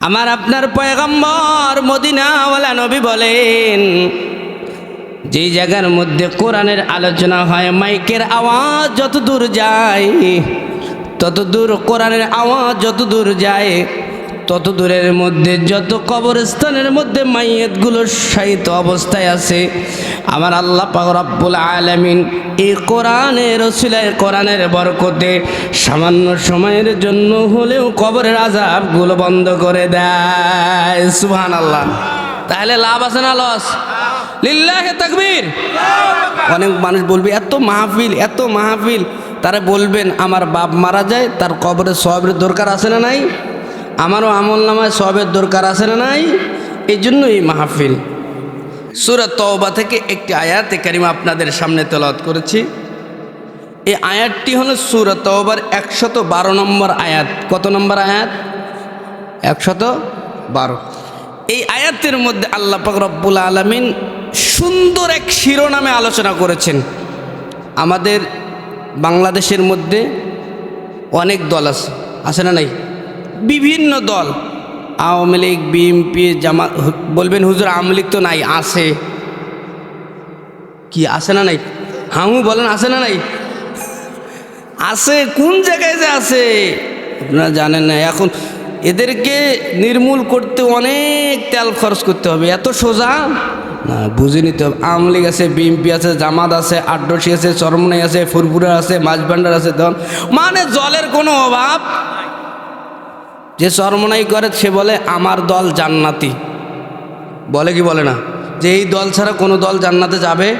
আমার আপনার পয়গম্বর মদিনাওয়ালা নবী বলেন, যে জায়গার মধ্যে কোরআনের আলোচনা হয়, মাইকের আওয়াজ যত দূর যায় তত দূর কোরআনের আওয়াজ যত দূর যায় তত দূরের মধ্যে, যত কবরস্থানের মধ্যে মাইয়েতগুলো সাহিত্য অবস্থায় আছে, আমার আল্লাহ পাক রব্বুল আলামিন এই কোরআনের রসিলায় কোরআনের বরকতে সামান্য সময়ের জন্য হলেও কবরের আজাবগুলো বন্ধ করে দেয়। সুহান আল্লাহ তাহলে লাভ আছে না লস? লিল্লাহে তাকবীর। অনেক মানুষ বলবে, এত মাহফিল এত মাহফিল। তারা বলবেন, আমার বাপ মারা যায়, তার কবরে সবের দরকার আছে না নাই? আমারও আমল নামায় সবের দরকার আছে না নাই? এই জন্য এই মাহফিল। সুরত তওবা থেকে একটি আয়াত কারিমা আপনাদের সামনে তেলাওয়াত করেছি। এই আয়াতটি হলো সুরত তওবার একশত বারো নম্বর আয়াত। কত নম্বর আয়াত? একশত বারো। এই আয়াতের মধ্যে আল্লাহ রব্বুল আলমিন সুন্দর এক শিরোনামে আলোচনা করেছেন। আমাদের বাংলাদেশের মধ্যে অনেক দল আছে। আছে না নাই? বিভিন্ন দল। আওয়ামী লীগ, বিএনপি জামা বলবেন হুজুর আওয়ামী লীগ তো নাই, আছে। কি, আছে না নাই? হামু বলেন আছে না নাই? আছে, কোন জায়গায় যে আছে? আপনারা জানেন না, এখন এদেরকে নির্মূল করতে অনেক তেল খরচ করতে হবে, এত সোজা? না, বুঝে নিতে হবে। আওয়ামী লীগ আছে, বিএনপি আছে, জামাত আছে আটরসি আছে, চরমনাই আছে ফুরপুরা আছে মাঝভান্ডার আছে দল মানে জলের কোনো অভাব যে চরমনাই করে, সে বলে, আমার দল জান্নাতি। বলে কি বলে না? যে এই দল ছাড়া কোনো দল জান্নাতে যাবে?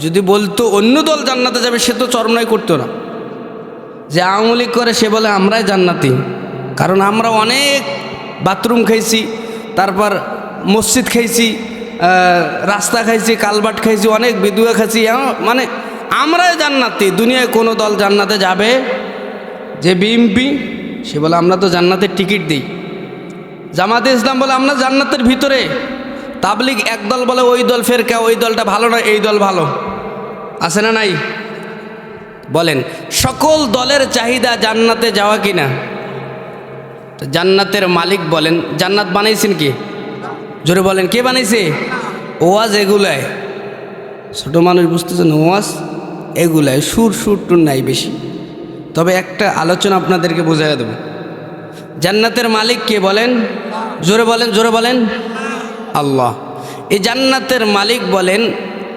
যদি বলতো অন্য দল জান্নাতে যাবে, সে তো চরমনাই করতো না। যে আওয়ামী লীগ করে, সে বলে, আমরাই জান্নাতি। কারণ আমরা অনেক বাথরুম খাইছি, তারপর মসজিদ খাইছি রাস্তা খাইছি কালবাট খাইছি, অনেক বিধুয়া খাইছি। মানে আমরাই জান্নাতি, দুনিয়ায় কোনো দল জান্নাতে যাবে? যে বিএমপি সে বলে, আমরা তো জান্নাতের টিকিট দিই। জামাতে ইসলাম বলে, আমরা জান্নাতের ভিতরে। তাবলিগ এক দল বলে, ওই দল ফের ফেরকা, ওই দলটা ভালো না এই দল ভালো। আছে না নাই? বলেন, সকল দলের চাহিদা জান্নাতে যাওয়া কিনা তো জান্নাতের মালিক বলেন, জান্নাত বানাইছেন কি? জোরে বলেন, কে বানাইছে? ওয়াজ এগুলায়। ছোট মানুষ বুঝতেছেন ওয়াজ এগুলায় সুর সুর টুর নাই বেশি। তবে একটা আলোচনা আপনাদেরকে বোঝাই দেবো। জান্নাতের মালিক কে বলেন? জোরে বলেন জোরে বলেন। আল্লাহ। এই জান্নাতের মালিক বলেন,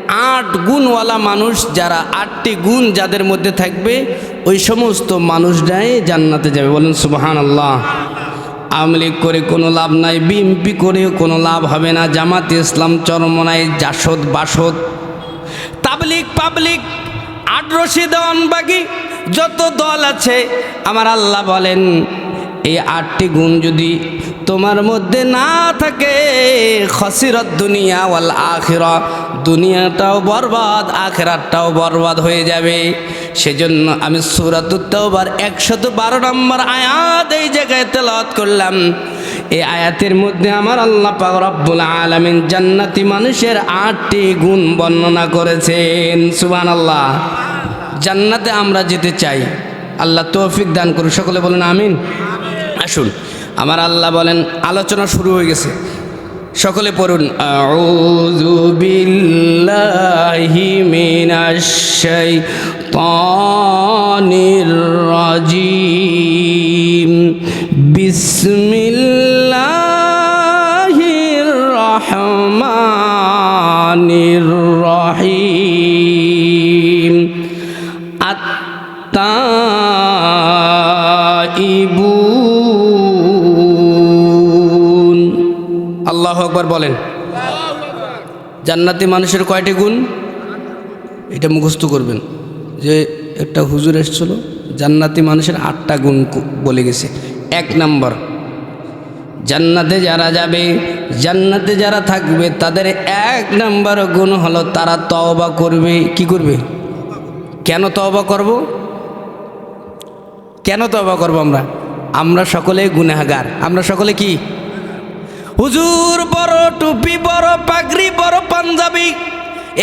আট গুণওয়ালা মানুষ যারা আটটি গুণ যাদের মধ্যে থাকবে, ওই সমস্ত মানুষরাই জান্নাতে যাবে। বলেন সুবহান আল্লাহ আওয়ামী করে কোনো লাভ নাই বিএমপি করে কোনো লাভ হবে না, জামাত ইসলাম চরমনায় জাসদ বাসদ। তাবলিক পাবলিক আটরশি দেওয়ান বাকি যত দল আছে, আমার আল্লাহ বলেন, এই আটটি গুণ যদি তোমার মধ্যে না থাকে, খসিরত দুনিয়া ওয়াল আখিরা, দুনিয়াটাও বরবাদ, আখেরাতটাও বরবাদ হয়ে যাবে। সেজন্য আমি সুরাতুত্তবার একশত বারো নম্বর আয়াত এই জায়গায় তেলাওয়াত করলাম। এই আয়াতের মধ্যে আমার আল্লাহ পাক রব্বুল আলামিন জান্নাতি মানুষের আটটি গুণ বর্ণনা করেছেন। সুবহানাল্লাহ। জান্নাতে আমরা যেতে চাই। আল্লাহ তৌফিক দান করুন সকলে বলেন আমিন। আসুন, আমার আল্লাহ বলেন, আলোচনা শুরু হয়ে গেছে। সকলে পড়ুন, আউযু বিল্লাহি মিনাশ শাইতানির রাজিম। বিসমিল্লাহির রহমানির আকবার বলেন। জান্নাতি মানুষের কয়টি গুণ? এটা মুখস্থ করবেন। যে একটা হুজুর এসছিল, জান্নাতি মানুষের আটটা গুণ বলে গেছে। এক নম্বর, জান্নাতে যারা যাবে, জান্নাতে যারা থাকবে, তাদের এক নম্বর গুণ হলো তারা তওবা করবে। কি করবে? কেন তওবা করব? কেন তওবা করব আমরা? আমরা সকলে গুনাহগার। আমরা সকলে কি? হুজুর বড় টুপি, বড় পাগড়ি, বড় পাঞ্জাবি।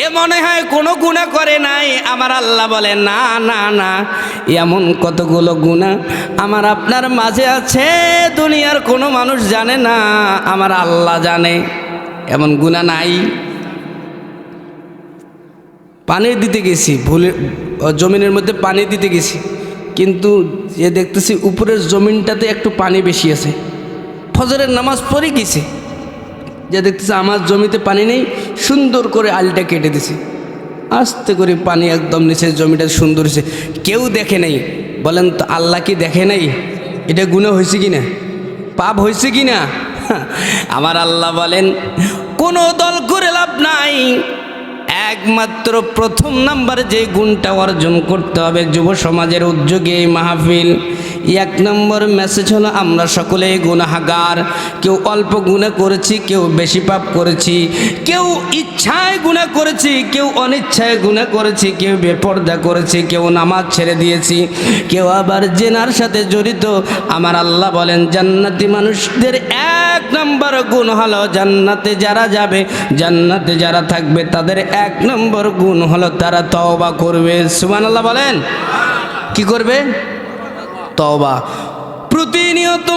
এ মনে হয় কোনো গুণা করে নাই। আমার আল্লাহ বলে, না না না, এমন কতগুলো গুণা আমার আপনার মাঝে আছে। দুনিয়ার কোনো মানুষ জানে না, আমার আল্লাহ জানে। এমন গুণা নাই। পানি দিতে গেছি, ভুলে, জমিনের মধ্যে পানি দিতে গেছি। কিন্তু যে দেখতেছি, উপরের জমিনটাতে একটু পানি বেশি আছে। ফজরের নামাজ পড়ে গেছে। যে দেখতেছে আমার জমিতে পানি নেই, সুন্দর করে আলটা কেটে দিছে। আস্তে করে পানি একদম নিচে জমিটা সুন্দর হয়েছে। কেউ দেখে নাই। বলেন তো, আল্লাহ কি দেখে নাই? এটা গুণা হয়েছে কি না? পাপ হয়েছে কি না? আমার আল্লাহ বলেন, কোনো দল করে লাভ নাই। একমাত্র প্রথম নাম্বার যে গুণটা অর্জন করতে হবে যুব সমাজের উদ্যোগে এই মাহফিল। এক নম্বর মেসেজ হলো, আমরা সকলেই গুণাহাগার কেউ অল্প গুণা করেছি, কেউ বেশি পাপ করেছি। কেউ ইচ্ছায় গুণা করেছি, কেউ অনিচ্ছায় গুণা করেছি। কেউ বেপর্দা করেছি, কেউ নামাজ ছেড়ে দিয়েছি। কেউ আবার জেনার সাথে জড়িত। আমার আল্লাহ বলেন, জান্নাতি মানুষদের এক নম্বর গুণ হলো জান্নাতে যারা যাবে, জান্নাতে যারা থাকবে, তাদের এক নম্বর গুণ হলো তারা তওবা করবে। সুমান আল্লাহ বলেন। কি করবে? তওবা। প্রতিনিয়ত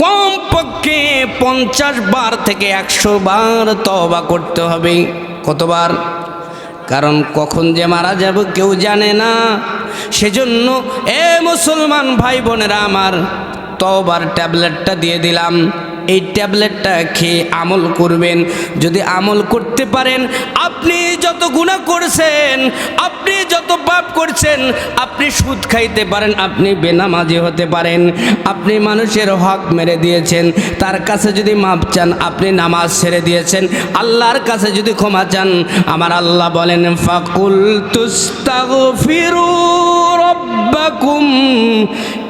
কমপক্ষে পঞ্চাশ বার থেকে একশো বার তবা করতে হবে। কতবার? কারণ কখন যে মারা যাব কেউ জানে না। সেজন্য, এ মুসলমান ভাই বোনেরা আমার তবার ট্যাবলেটটা দিয়ে দিলাম। এই ট্যাবলেটটা খেয়ে আমল করবেন। যদি আমল করতে পারেন, আপনি যত গুণা করছেন, আপনি যত পাপ করছেন, আপনি সুদ খাইতে পারেন, আপনি বেনামাজি হতে পারেন। আপনি মানুষের হক মেরে দিয়েছেন, তার কাছে যদি মাপ চান, আপনি নামাজ ছেড়ে দিয়েছেন, আল্লাহর কাছে যদি ক্ষমা চান, আমার আল্লাহ বলেন ফাকুল তুস্তাগফিরু রব্বাকুম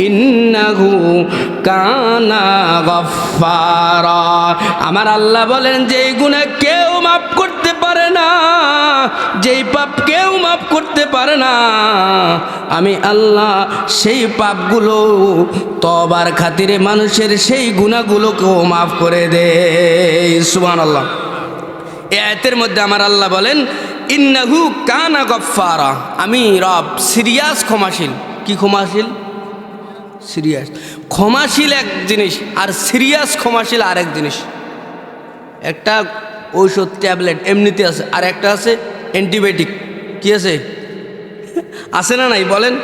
ইন্নাহু কানা গফফারা। আমার আল্লাহ বলেন যে গুনাহ কেউ মাফ করতে পারে না, যেই পাপ কেউ মাফ করতে পারে না, আমি আল্লাহ সেই পাপগুলো তবার খাতিরে মানুষের সেই গুণাগুলোকেও মাফ করে দে সুবান আল্লাহ এ আয়তের মধ্যে আমার আল্লাহ বলেন, ইন্নাহু কানা গফারা আমি রব সিরিয়াস ক্ষমাশীল। কি ক্ষমাশীল? সিরিয়াস ক্ষমাশীল এক জিনিস আর সিরিয়াস ক্ষমাশীল আরেক জিনিস। একটা ঔষধ ট্যাবলেট এমনিতে আছে, আর একটা আছে অ্যান্টিবায়োটিক। কি আছে? আছে না নাই, বলেন।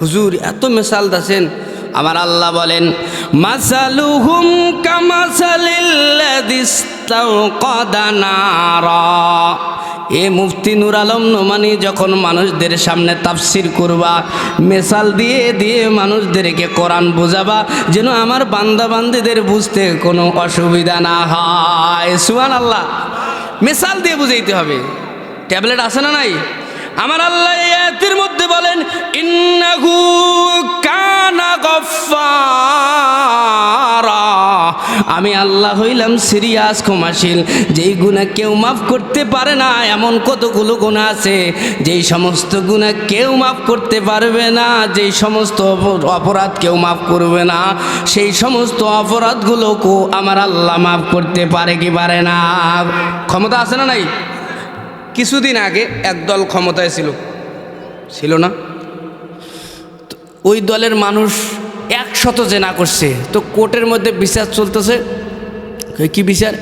হুজুর, এত মেসাল দাসেন আমার আল্লাহ বলেন, মাসালুহুম কামাসালিল্লাদিস্তাওকাদানারা এ মুফতি নুর আলম নোমানি যখন মানুষদের সামনে তাফসির করবা মেসাল দিয়ে দিয়ে মানুষদেরকে কোরআন বোঝাবা, যেন আমার বান্দাবান্দিদের বুঝতে কোনো অসুবিধা না হয়। সুহান আল্লাহ মেসাল দিয়ে বুঝাইতে হবে। ট্যাবলেট আছে না নাই? আমার আল্লাহ মধ্যে আমি আল্লাহ হইলাম সিরিয়াস, ক্ষমাশীল। যেই গুণা কেউ মাফ করতে পারে না, এমন কতগুলো গুণা আছে? যেই সমস্ত গুণা কেউ মাফ করতে পারবে না, যেই সমস্ত অপরাধ কেউ মাফ করবে না, সেই সমস্ত অপরাধগুলোকেও আমার আল্লাহ মাফ করতে পারে কি পারে না? ক্ষমতা আছে না নাই? কিছুদিন আগে একদল ক্ষমতায় ছিল। ছিল না? ওই দলের মানুষ একশত জেনা করছে। তো কোর্টের মধ্যে বিচার চলতেছে। কি বিচার?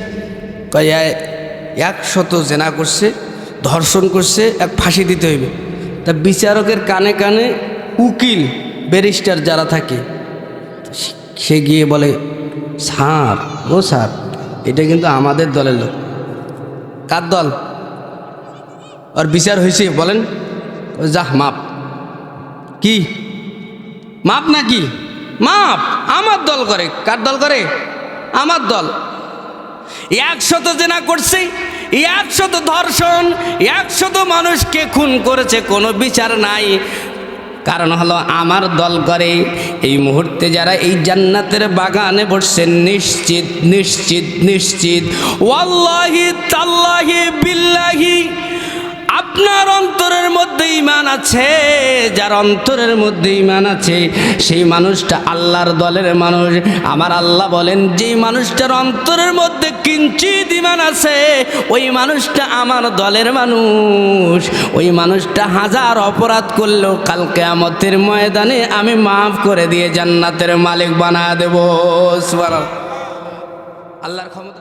একশত জেনা করছে, ধর্ষণ করছে, এক ফাঁসি দিতে হইবে। তা বিচারকের কানে কানে উকিল, ব্যারিস্টার যারা থাকে, সে গিয়ে বলে, স্যার, ও স্যার, এটা কিন্তু আমাদের দলের লোক। কার দল? আর বিচার হয়েছে, বলেন। যাহ মাপ। কি? মাপ নাকি? মাপ, আমার দল করে। কার দল করে? আমার দল। একশত জেনা করছে, একশত ধর্ষণ, একশত মানুষকে খুন করেছে, কোনো বিচার নাই। কারণ হলো আমার দল করে। এই মুহূর্তে যারা এই জান্নাতের বাগানে বসছেন নিশ্চিত নিশ্চিত নিশ্চিত। ওয়াল্লাহি তাল্লাহি বিল্লাহি আপনার অন্তরের মধ্যে ইমান আছে, যার অন্তরের মধ্যে ইমান আছে, সেই মানুষটা আল্লাহর দলের মানুষ। আমার আল্লাহ বলেন, যেই মানুষটার অন্তরের মধ্যে কিঞ্চিত ইমান আছে, ওই মানুষটা আমার দলের মানুষ। ওই মানুষটা হাজার অপরাধ করলেও কালকে আমতের ময়দানে আমি মাফ করে দিয়ে জান্নাতের মালিক বানা দেবো। আল্লাহর ক্ষমতা